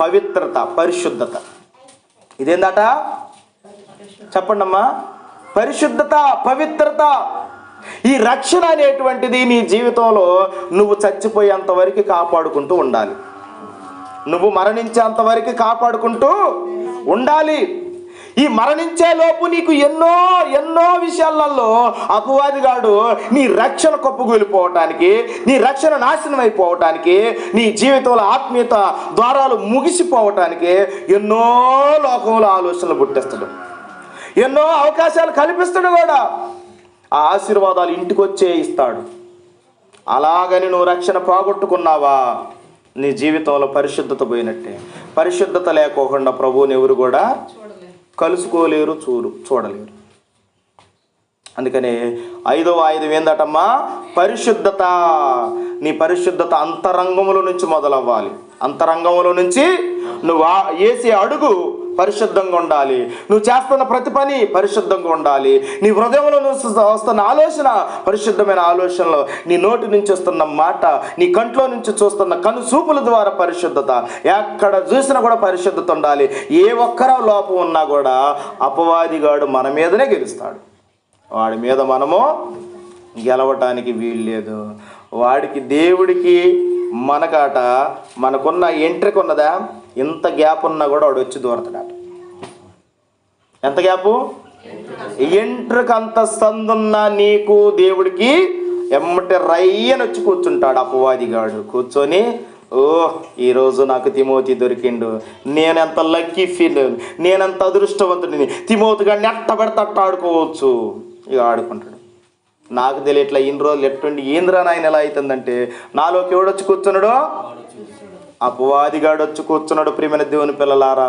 పవిత్రత పరిశుద్ధత. ఇదేందట? చెప్పండమ్మా. పరిశుద్ధత పవిత్రత. ఈ రక్షణ అనేటువంటిది నీ జీవితంలో నువ్వు చచ్చిపోయేంత వరకు కాపాడుకుంటూ ఉండాలి. నువ్వు మరణించేంత వరకు కాపాడుకుంటూ ఉండాలి. ఈ మరణించే లోపు నీకు ఎన్నో ఎన్నో విషయాలలో అపవాదిగాడు నీ రక్షణ కొప్పుకూలిపోవటానికి నీ రక్షణ నాశనం అయిపోవటానికి నీ జీవితంలో ఆత్మీయత ద్వారాలు ముగిసిపోవటానికి ఎన్నో లోకంలో ఆలోచనలు పుట్టిస్తాడు. ఎన్నో అవకాశాలు కల్పిస్తాడు కూడా. ఆ ఆశీర్వాదాలు ఇంటికి వచ్చే ఇస్తాడు. అలాగని నువ్వు రక్షణ పోగొట్టుకున్నావా? నీ జీవితంలో పరిశుద్ధత పోయినట్టే. పరిశుద్ధత లేకోకుండా ప్రభువుని ఎవరు కూడా కలుసుకోలేరు చూరు చూడలేరు. అందుకని ఐదవ ఆయుధం ఏందటమ్మా? పరిశుద్ధత. నీ పరిశుద్ధత అంతరంగముల నుంచి మొదలవ్వాలి. అంతరంగముల నుంచి నువ్వు వేసే అడుగు. పరిశుద్ధంగా ఉండాలి. నువ్వు చేస్తున్న ప్రతి పని పరిశుద్ధంగా ఉండాలి. నీ హృదయంలో నువ్వు వస్తున్న ఆలోచన పరిశుద్ధమైన ఆలోచనలో నీ నోటి నుంచి వస్తున్న మాట నీ కంట్లో నుంచి చూస్తున్న కను చూపుల ద్వారా పరిశుద్ధత. ఎక్కడ చూసినా కూడా పరిశుద్ధత ఉండాలి. ఏ ఒక్కరో లోపం ఉన్నా కూడా అపవాదిగాడు మన మీదనే గెలుస్తాడు. వాడి మీద మనము గెలవటానికి వీల్లేదు వాడికి దేవుడికి మనకాట మనకున్న ఎంట్రిక ఉన్నదా? ఇంత గ్యాప్ ఉన్నా కూడా వాడు వచ్చి దూరతాడట ఎంత గ్యాపు? ఎంట్రకంత సందున్నా నీకు దేవుడికి ఎమ్మటి రయ్యని వచ్చి కూర్చుంటాడు అపవాదిగాడు. కూర్చొని ఓ ఈరోజు నాకు తిమోతి దొరికిండు. నేనెంత లక్కీ ఫీల్ నేనెంత అదృష్టవంతుడిని. తిమోతి గారిని ఎట్ట పెడితే ఆడుకోవచ్చు. ఇక ఆడుకుంటాడు. నాకు తెలియట్లా ఇన్ని రోజులు ఎటువంటి ఏంద్రా నాయన ఎలా అవుతుందంటే నాలోకి ఎవడొచ్చి కూర్చున్నాడో? అపవాదిగాడు వచ్చి కూర్చున్నాడు ప్రియమైన దేవుని పిల్లలారా.